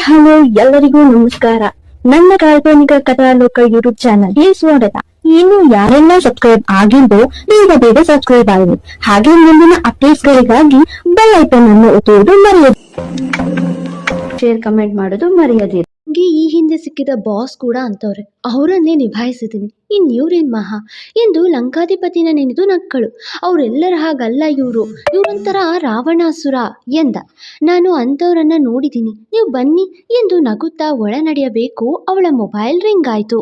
Hello, ಎಲ್ಲರಿಗೂ ನಮಸ್ಕಾರ. ನನ್ನ ಕಾಲ್ಪನಿಕ ಕಥಾಲೋಕ ಯೂಟ್ಯೂಬ್ ಚಾನಲ್ಗೆ ಸ್ವಾಗತ. ಇನ್ನು ಯಾರೆಲ್ಲ ಸಬ್ಸ್ಕ್ರೈಬ್ ಆಗಿದ್ದೋ ಬೇಗ ಬೇಗ ಸಬ್ಸ್ಕ್ರೈಬ್ ಆಗಿ ಹಾಗೆ ಮುಂದಿನ ಅಪ್ಡೇಟ್ಸ್ ಗಳಿಗಾಗಿ ಬೆಲ್ ಐಕನ್ ಅನ್ನು ಒತ್ತುವುದು ಮರೆಯದು ಶೇರ್ ಕಮೆಂಟ್ ಮಾಡೋದು ಮರೆಯದಿರಿ. ಈ ಹಿಂದೆ ಸಿಕ್ಕಿದ ಬಾಸ್ ಕೂಡ ಅಂತವ್ರೆ. ಅವರನ್ನೇ ನಿಭಾಯಿಸಿದ್ದೀನಿ ಇನ್ನು ಇವ್ರೇನ್ ಮಹಾ? ಎಂದು ಲಂಕಾಧಿಪತಿನ ನೆನೆದು ನಕ್ಕಳು. ಅವರೆಲ್ಲರ ಹಾಗಲ್ಲ ಇವರು. ಇವರೊಂಥರ ರಾವಣಾಸುರ ಎಂದ. ನಾನು ಅಂಥವ್ರನ್ನ ನೋಡಿದ್ದೀನಿ ನೀವು ಬನ್ನಿ ಎಂದು ನಗುತ್ತಾ ಒಳ ನಡೆಯಬೇಕು ಅವಳ ಮೊಬೈಲ್ ರಿಂಗ್ ಆಯಿತು.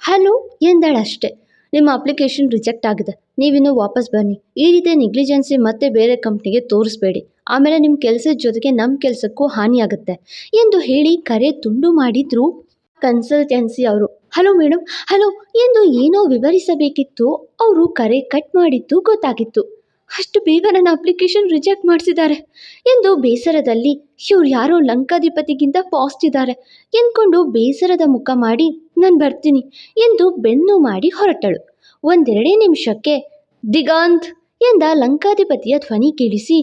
ಹಲೋ ಎಂದಳಷ್ಟೆ. ನಿಮ್ಮ ಅಪ್ಲಿಕೇಶನ್ ರಿಜೆಕ್ಟ್ ಆಗಿದೆ. ನೀವಿನ್ನೂ ವಾಪಸ್ ಬನ್ನಿ. ಈ ರೀತಿ ನೆಗ್ಲಿಜೆನ್ಸಿ ಮತ್ತೆ ಬೇರೆ ಕಂಪ್ನಿಗೆ ತೋರಿಸ್ಬೇಡಿ. ಆಮೇಲೆ ನಿಮ್ಮ ಕೆಲಸದ ಜೊತೆಗೆ ನಮ್ಮ ಕೆಲಸಕ್ಕೂ ಹಾನಿಯಾಗುತ್ತೆ. ಎಂದು ಹೇಳಿ ಕರೆ ತುಂಡು ಮಾಡಿದ್ರು ಕನ್ಸಲ್ಟೆನ್ಸಿ ಅವರು, ಹಲೋ ಮೇಡಮ್ ಹಲೋ, ಎಂದು ಏನೋ ವಿವರಿಸಬೇಕಿತ್ತು. ಅವರು ಕರೆ ಕಟ್ ಮಾಡಿದ್ದು ಗೊತ್ತಾಗಿತ್ತು. ಅಷ್ಟು ಬೇಗ ನನ್ನ ಅಪ್ಲಿಕೇಶನ್ ರಿಜೆಕ್ಟ್ ಮಾಡಿಸಿದ್ದಾರೆ ಎಂದು ಬೇಸರದಲ್ಲಿ ಇವ್ರು ಯಾರೋ ಲಂಕಾಧಿಪತಿಗಿಂತ ಫಾಸ್ಟ್ ಇದ್ದಾರೆ ಎಂದ್ಕೊಂಡು ಬೇಸರದ ಮುಖ ಮಾಡಿ, ನಾನು ಬರ್ತೀನಿ ಎಂದು ಬೆನ್ನು ಮಾಡಿ ಹೊರಟಳು. ಒಂದೆರಡೇ ನಿಮಿಷಕ್ಕೆ, ದಿಗಂತ್ ಎಂದ ಲಂಕಾಧಿಪತಿಯ ಧ್ವನಿ ಕೇಳಿಸಿ,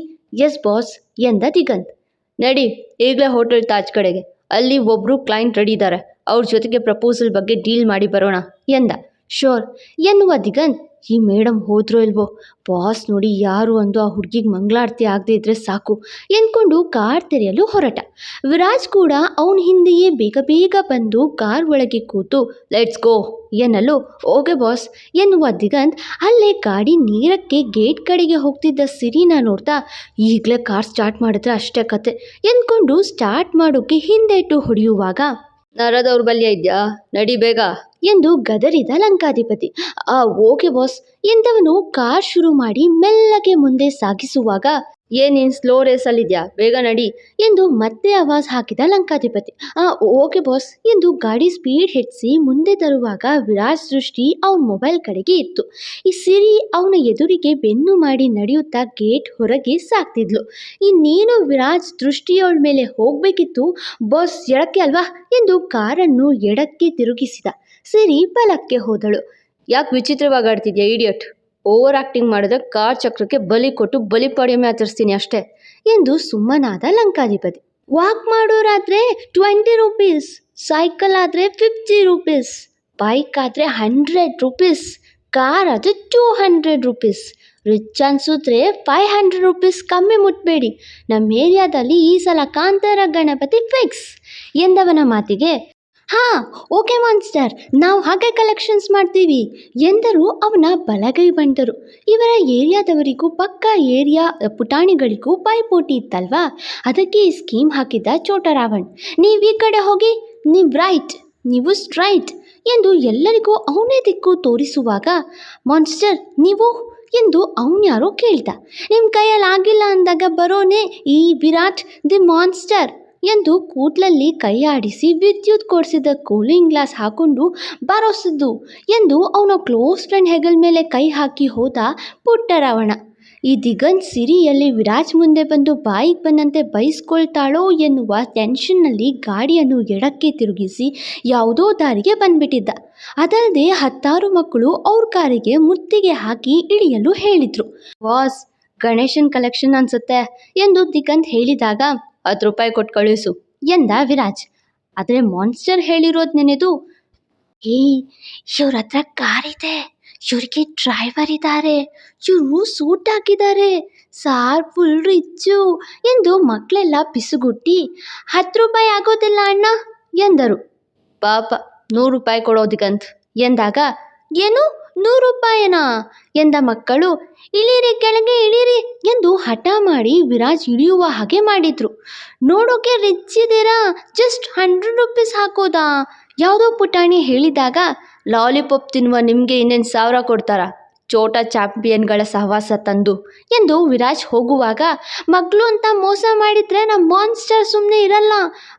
ಎಸ್ ಬಾಸ್ ಎಂದ ದಿಗಂತ್. ನಡಿ, ಈಗಲೇ ಹೋಟೆಲ್ ತಾಜ್ ಕಡೆಗೆ. ಅಲ್ಲಿ ಒಬ್ಬರು ಕ್ಲೈಂಟ್ ರೆಡಿ ಇದ್ದಾರೆ ಅವ್ರ ಜೊತೆಗೆ ಪ್ರಪೋಸಲ್ ಬಗ್ಗೆ ಡೀಲ್ ಮಾಡಿ ಬರೋಣ ಎಂದ. ಶೋರ್ ಎನ್ನುವ ದಿಗಂತ್ ಈ ಮೇಡಮ್ ಹೋದ್ರೋ ಇಲ್ವೋ? ಬಾಸ್ ನೋಡಿ ಯಾರು ಅಂದು ಆ ಹುಡುಗಿಗೆ ಮಂಗಳಾರತಿ ಆಗದೇ ಇದ್ರೆ ಸಾಕು. ಎಂದ್ಕೊಂಡು ಕಾರ್ ತೆರೆಯಲು ಹೊರಟ. ವಿರಾಜ್ ಕೂಡ ಅವನ ಹಿಂದೆಯೇ ಬೇಗ ಬೇಗ ಬಂದು ಕಾರ್ ಒಳಗೆ ಕೂತು ಲೆಟ್ಸ್ ಗೋ ಎನ್ನಲು, ಓಕೆ ಬಾಸ್ ಎನ್ನುವ ದಿಗಂತ್ ಅಲ್ಲೇ ಗಾಡಿ ನೀರಕ್ಕೆ ಗೇಟ್ ಕಡೆಗೆ ಹೋಗ್ತಿದ್ದ ಸಿರಿನ ನೋಡ್ತಾ, ಈಗಲೇ ಕಾರ್ ಸ್ಟಾರ್ಟ್ ಮಾಡಿದ್ರೆ ಅಷ್ಟೇ ಕತೆ ಎಂದ್ಕೊಂಡು ಸ್ಟಾರ್ಟ್ ಮಾಡೋಕೆ ಹಿಂದೆಟ್ಟು ಹೊಡೆಯುವಾಗ ನರ ದೌರ್ಬಲ್ಯ ಇದೆಯಾ? ನಡಿ ಬೇಗ. ಎಂದು ಗದರಿದ ಲಂಕಾಧಿಪತಿ. ಆ ಓಕೆ ಬಾಸ್ ಎಂದವನು ಕಾರ್ ಶುರು ಮಾಡಿ ಮೆಲ್ಲಗೆ ಮುಂದೆ ಸಾಗಿಸುವಾಗ, ಏನೇನ್ ಸ್ಲೋ ರೇಸ್ ಅಲ್ಲಿದ್ಯಾ ಬೇಗ ನಡಿ ಎಂದು ಮತ್ತೆ ಆವಾಜ್ ಹಾಕಿದ ಲಂಕಾಧಿಪತಿ. ಆ ಓಕೆ ಬಾಸ್ ಎಂದು ಗಾಡಿ ಸ್ಪೀಡ್ ಹೆಚ್ಚಿಸಿ ಮುಂದೆ ತರುವಾಗ ವಿರಾಜ್ ದೃಷ್ಟಿ ಅವನ ಮೊಬೈಲ್ ಕಡೆಗೆ ಇತ್ತು. ಈ ಸಿರಿ ಅವನ ಎದುರಿಗೆ ಬೆನ್ನು ಮಾಡಿ ನಡೆಯುತ್ತಾ ಗೇಟ್ ಹೊರಗೆ ಸಾಕ್ತಿದ್ಲು ಇನ್ನೇನು ವಿರಾಜ್ ದೃಷ್ಟಿಯವಳ ಮೇಲೆ ಹೋಗಬೇಕಿತ್ತು, ಬಾಸ್ ಎಡಕ್ಕೆ ಅಲ್ವಾ ಎಂದು ಕಾರನ್ನು ಎಡಕ್ಕೆ ತಿರುಗಿಸಿದ. ಸಿರಿ ಬಲಕ್ಕೆ ಹೋದಳು. ಯಾಕೆ ವಿಚಿತ್ರವಾಗಿ ಆಡ್ತಿದ್ಯಾ ಇಡಿಯಟ್? ಓವರ್ ಆಕ್ಟಿಂಗ್ ಮಾಡಿದ್ರೆ ಕಾರ್ ಚಕ್ರಕ್ಕೆ ಬಲಿ ಕೊಟ್ಟು ಬಲಿಪಾಡ್ಯಮೆ ಆಚರಿಸ್ತೀನಿ ಅಷ್ಟೇ ಎಂದು ಸುಮ್ಮನಾದ ಲಂಕಾಧಿಪತಿ. ವಾಕ್ ಮಾಡೋರಾದ್ರೆ ಟ್ವೆಂಟಿ ರುಪೀಸ್ ಸೈಕಲ್ ಆದರೆ ಫಿಫ್ಟಿ ರುಪೀಸ್ ಬೈಕ್ ಆದರೆ ಹಂಡ್ರೆಡ್ ರುಪೀಸ್ ಕಾರ್ ಆದರೆ ಟೂ ಹಂಡ್ರೆಡ್ ರುಪೀಸ್ ರಿಚ್ ಅನ್ಸಿದ್ರೆ ಫೈವ್ ಹಂಡ್ರೆಡ್ ರುಪೀಸ್ ಕಮ್ಮಿ ಮುಟ್ಬೇಡಿ. ನಮ್ಮ ಏರಿಯಾದಲ್ಲಿ ಈ ಸಲ ಕಾಂತಾರ ಗಣಪತಿ ಫಿಕ್ಸ್ ಎಂದವನ ಮಾತಿಗೆ ಹಾ, ಓಕೆ ಮಾನ್ಸ್ಟರ್. ನಾವು ಹಾಗೆ ಕಲೆಕ್ಷನ್ಸ್ ಮಾಡ್ತೀವಿ. ಎಂದರು ಅವನ ಬಲಗೈ ಬಂದರು. ಇವರ ಏರಿಯಾದವರಿಗೂ ಪಕ್ಕ ಏರಿಯಾ ಪುಟಾಣಿಗಳಿಗೂ ಪೈಪೋಟಿ ಇತ್ತಲ್ವಾ? ಅದಕ್ಕೆ ಈ ಸ್ಕೀಮ್ ಹಾಕಿದ್ದ ಚೋಟ ರಾವಣ್ ನೀವು ಈ ಕಡೆ ಹೋಗಿ, ನೀವು ರೈಟ್ ನೀವು ಸ್ಟ್ರೈಟ್ ಎಂದು ಎಲ್ಲರಿಗೂ ಅವನೇ ದಿಕ್ಕು ತೋರಿಸುವಾಗ, ಮಾನ್ಸ್ಟರ್, ನೀವು? ಎಂದು ಅವನ್ಯಾರೋ ಕೇಳ್ದ. ನಿಮ್ಮ ಕೈಯಲ್ಲಿ ಆಗಿಲ್ಲ ಅಂದಾಗ ಬರೋನೇ ಈ ವಿರಾಟ್ ದಿ ಮಾನ್ಸ್ಟರ್. ಎಂದು ಕೂದಲಲ್ಲಿ ಕೈ ಆಡಿಸಿ ವಿದ್ಯುತ್ ಕೊಡಿಸಿದ ಕೂಲಿಂಗ್ ಗ್ಲಾಸ್ ಹಾಕೊಂಡು ಬರೋಸಿದ್ದು ಎಂದು ಅವನ ಕ್ಲೋಸ್ ಫ್ರೆಂಡ್ ಹೆಗಲ್ ಮೇಲೆ ಕೈ ಹಾಕಿ ಹೋದ ಪುಟ್ಟ ರಾವಣ ಈ ದಿಗಂತ್ ಸಿರಿಯಲ್ಲಿ ವಿರಾಜ್ ಮುಂದೆ ಬಂದು ಬಾಯಿಗೆ ಬಂದಂತೆ ಬೈಸ್ಕೊಳ್ತಾಳೋ ಎನ್ನುವ ಟೆನ್ಷನ್ನಲ್ಲಿ ಗಾಡಿಯನ್ನು ಎಡಕ್ಕೆ ತಿರುಗಿಸಿ ಯಾವುದೋ ದಾರಿಗೆ ಬಂದ್ಬಿಟ್ಟಿದ್ದ. ಅದಲ್ಲದೆ ಹತ್ತಾರು ಮಕ್ಕಳು ಅವ್ರ ಕಾರಿಗೆ ಮುತ್ತಿಗೆ ಹಾಕಿ ಇಳಿಯಲು ಹೇಳಿದ್ರು. ವಾಸ್ ಗಣೇಶನ್ ಕಲೆಕ್ಷನ್ ಅನ್ಸುತ್ತೆ ಎಂದು ದಿಗಂತ್ ಹೇಳಿದಾಗ ಹತ್ತು ರೂಪಾಯಿ ಕೊಟ್ಟು ಕಳಿಸು ಎಂದ ವಿರಾಜ್. ಆದರೆ ಮಾನ್ಸ್ಟರ್ ಹೇಳಿರೋದು ನೆನೆದು, ಏಯ್, ಇವ್ರ ಹತ್ರ ಕಾರ್ ಇದೆ, ಇವ್ರಿಗೆ ಡ್ರೈವರ್ ಇದ್ದಾರೆ ಇವರು ಸೂಟ್ ಹಾಕಿದ್ದಾರೆ ಸಾರ್ ಫುಲ್ ರಿಚ್ಚು ಎಂದು ಮಕ್ಕಳೆಲ್ಲ ಪಿಸುಗುಟ್ಟಿ, ಹತ್ತು ರೂಪಾಯಿ ಆಗೋದಿಲ್ಲ ಅಣ್ಣ, ಎಂದರು. ಪಾಪ, ನೂರು ರೂಪಾಯಿ ಕೊಡೋದಿಗಂತ, ಎಂದಾಗ, ಏನು? ನೂರು ರೂಪಾಯಿನಾ? ಎಂದ ಮಕ್ಕಳು ಇಳಿರಿ ಕೆಳಗೆ ಇಳಿರಿ ಎಂದು ಹಠ ಮಾಡಿ ವಿರಾಜ್ ಇಳಿಯುವ ಹಾಗೆ ಮಾಡಿದ್ರು. ನೋಡೋಕೆ ರಿಚ್ ಇದ್ದೀರಾ ಜಸ್ಟ್ ಹಂಡ್ರೆಡ್ ರುಪೀಸ್ ಹಾಕೋದಾ? ಯಾವುದೋ ಪುಟಾಣಿ ಹೇಳಿದಾಗ ಲಾಲಿಪಾಪ್ ತಿನ್ನುವ ನಿಮಗೆ ಇನ್ನೇನು ಸಾವಿರ ಕೊಡ್ತಾರಾ? ಚೋಟ ಚಾಂಪಿಯನ್ಗಳ ಸಹವಾಸ ತಂದು ಎಂದು ವಿರಾಜ್ ಹೋಗುವಾಗ, ಮಗಳು ಅಂತ ಮೋಸ ಮಾಡಿದ್ರೆ ನಮ್ಮ ಮಾನ್ಸ್ಟರ್ ಸುಮ್ಮನೆ ಇರಲ್ಲ.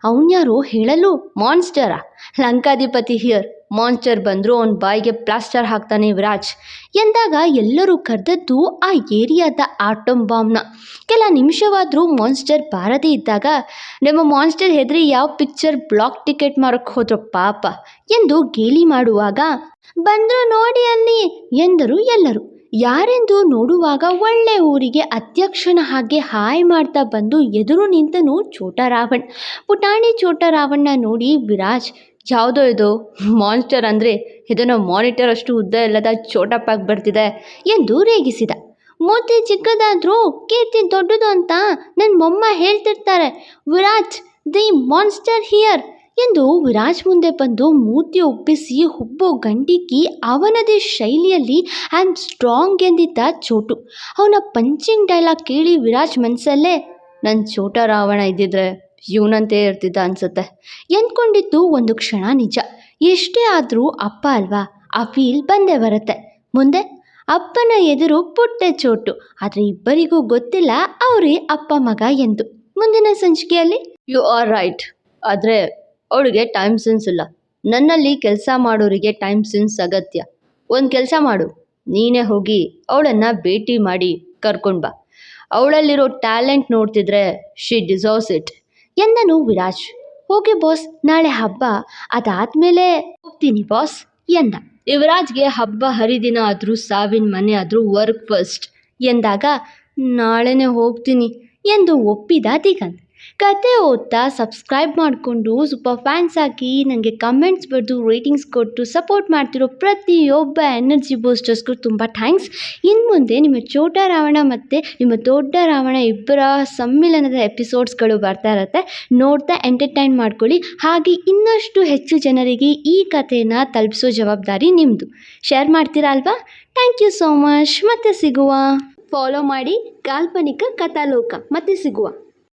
ಅವನ್ಯಾರು ಹೇಳಲು ಮಾನ್ಸ್ಟರಾ ಲಂಕಾಧಿಪತಿ ಹಿಯರ್ ಮಾನ್ಸ್ಟರ್ ಬಂದರು ಅವ್ನ ಬಾಯಿಗೆ ಪ್ಲಾಸ್ಟರ್ ಹಾಕ್ತಾನೆ ವಿರಾಜ್. ಎಂದಾಗ ಎಲ್ಲರೂ ಕರೆದದ್ದು ಆ ಏರಿಯಾದ ಆಟಮ್ ಬಾಂಬ್ನ. ಕೆಲ ನಿಮಿಷವಾದರೂ ಮಾನ್ಸ್ಟರ್ ಬಾರದೇ ಇದ್ದಾಗ, ನಮ್ಮ ಮಾನ್ಸ್ಟರ್ ಹೆದರಿ ಯಾವ ಪಿಕ್ಚರ್ ಬ್ಲಾಕ್ ಟಿಕೆಟ್ ಮಾರಕ್ಕೆ ಹೋದ್ರು ಪಾಪ ಎಂದು ಗೇಲಿ ಮಾಡುವಾಗ, ಬಂದರು ನೋಡಿ ಅಲ್ಲಿ ಎಂದರು ಎಲ್ಲರೂ. ಯಾರೆಂದು ನೋಡುವಾಗ ಒಳ್ಳೆ ಊರಿಗೆ ಅಧ್ಯಕ್ಷನ ಹಾಗೆ ಹಾಯ್ ಮಾಡ್ತಾ ಬಂದು ಎದುರು ನಿಂತನು ಚೋಟ ರಾವಣ್ ಪುಟಾಣಿ ಚೋಟ ರಾವಣ್ಣ ನೋಡಿ ವಿರಾಜ್ ಯಾವುದೋ ಇದು ಮಾನ್ಸ್ಟರ್ ಅಂದರೆ ಇದನ್ನು ಮಾನಿಟರ್ ಅಷ್ಟು ಉದ್ದ ಇಲ್ಲದ ಚೋಟಪ್ಪಾಗಿ ಬರ್ತಿದೆ ಎಂದು ರೇಗಿಸಿದ. ಮೂತಿ ಚಿಕ್ಕದಾದರೂ ಕೀರ್ತಿ ದೊಡ್ಡದು ಅಂತ ನನ್ನ ಮೊಮ್ಮ ಹೇಳ್ತಿರ್ತಾರೆ. ವಿರಾಜ್, ದಿ ಮಾನ್ಸ್ಟರ್ ಹಿಯರ್ ಎಂದು ವಿರಾಜ್ ಮುಂದೆ ಬಂದು ಮೂತಿ ಒಪ್ಪಿಸಿ ಹುಬ್ಬೋ ಗಂಡಿಕ್ಕಿ ಅವನದೇ ಶೈಲಿಯಲ್ಲಿ ಐ ಸ್ಟ್ರಾಂಗ್ ಎಂದಿದ್ದ ಚೋಟು. ಅವನ ಪಂಚಿಂಗ್ ಡೈಲಾಗ್ ಕೇಳಿ ವಿರಾಜ್ ಮನಸ್ಸಲ್ಲೇ ನನ್ನ ಚೋಟ ರಾವಣ ಇದ್ದಿದ್ರೆ ಇವನಂತೆ ಇರ್ತಿದ್ದ ಅನ್ಸುತ್ತೆ. ಎಂದ್ಕೊಂಡಿದ್ದು ಒಂದು ಕ್ಷಣ ನಿಜ. ಎಷ್ಟೇ ಆದರೂ ಅಪ್ಪ ಅಲ್ವಾ? ಆ ಫೀಲ್ ಬಂದೇ ಬರುತ್ತೆ. ಮುಂದೆ? ಅಪ್ಪನ ಎದುರು ಪುಟ್ಟೆ ಚೋಟು. ಆದರೆ ಇಬ್ಬರಿಗೂ ಗೊತ್ತಿಲ್ಲ ಅವರೇ ಅಪ್ಪ ಮಗ ಎಂದು. ಮುಂದಿನ ಸಂಚಿಕೆಯಲ್ಲಿ? ಯು ಆರ್ ರೈಟ್ ಆದರೆ ಅವಳಿಗೆ ಟೈಮ್ ಸೆನ್ಸ್ ಇಲ್ಲ. ನನ್ನಲ್ಲಿ ಕೆಲಸ ಮಾಡೋರಿಗೆ ಟೈಮ್ ಸೆನ್ಸ್ ಅಗತ್ಯ. ಒಂದು ಕೆಲಸ ಮಾಡು. ನೀನೇ ಹೋಗಿ ಅವಳನ್ನು ಭೇಟಿ ಮಾಡಿ ಕರ್ಕೊಂಡು ಬಾ. ಅವಳಲ್ಲಿರೋ ಟ್ಯಾಲೆಂಟ್ ನೋಡ್ತಿದ್ರೆ ಶಿ ಡಿಸರ್ವ್ಸ್ ಇಟ್ ಎಂದನು ವಿರಾಜ್. ಓಕೆ ಬಾಸ್ ನಾಳೆ ಹಬ್ಬ. ಅದಾದ್ಮೇಲೆ ಹೋಗ್ತೀನಿ ಬಾಸ್ ಎಂದ. ಯುವರಾಜ್ಗೆ ಹಬ್ಬ ಹರಿದಿನ ಆದರೂ ಸಾವಿನ ಮನೆ ಆದರೂ ವರ್ಕ್ ಫಸ್ಟ್ ಎಂದಾಗ ನಾಳೆನೇ ಹೋಗ್ತೀನಿ ಎಂದು ಒಪ್ಪಿದ ದಿಗಂತ್. ಕತೆ ಓದ್ತಾ ಸಬ್ಸ್ಕ್ರೈಬ್ ಮಾಡಿಕೊಂಡು ಸೂಪರ್ ಫ್ಯಾನ್ಸ್ ಹಾಕಿ ನನಗೆ ಕಮೆಂಟ್ಸ್ ಬರೆದು ರೇಟಿಂಗ್ಸ್ ಕೊಟ್ಟು ಸಪೋರ್ಟ್ ಮಾಡ್ತಿರೋ ಪ್ರತಿಯೊಬ್ಬ ಎನರ್ಜಿ ಬೂಸ್ಟರ್ಸ್ಗೂ ತುಂಬ ಥ್ಯಾಂಕ್ಸ್ ಇನ್ನು ಮುಂದೆ ನಿಮ್ಮ ಚೋಟ ರಾವಣ ಮತ್ತು ನಿಮ್ಮ ದೊಡ್ಡ ರಾವಣ ಇಬ್ಬರ ಸಮ್ಮಿಲನದ ಎಪಿಸೋಡ್ಸ್ಗಳು ಬರ್ತಾ ಇರುತ್ತೆ. ನೋಡ್ತಾ ಎಂಟರ್ಟೈನ್ ಮಾಡ್ಕೊಳ್ಳಿ. ಹಾಗೆ ಇನ್ನಷ್ಟು ಹೆಚ್ಚು ಜನರಿಗೆ ಈ ಕಥೆನ ತಲುಪಿಸೋ ಜವಾಬ್ದಾರಿ ನಿಮ್ಮದು ಶೇರ್ ಮಾಡ್ತೀರಾ ಅಲ್ವಾ? ಥ್ಯಾಂಕ್ ಯು ಸೋ ಮಚ್ ಮತ್ತೆ ಸಿಗುವ. ಫಾಲೋ ಮಾಡಿ ಕಾಲ್ಪನಿಕ ಕಥಾಲೋಕ. ಮತ್ತೆ ಸಿಗುವ.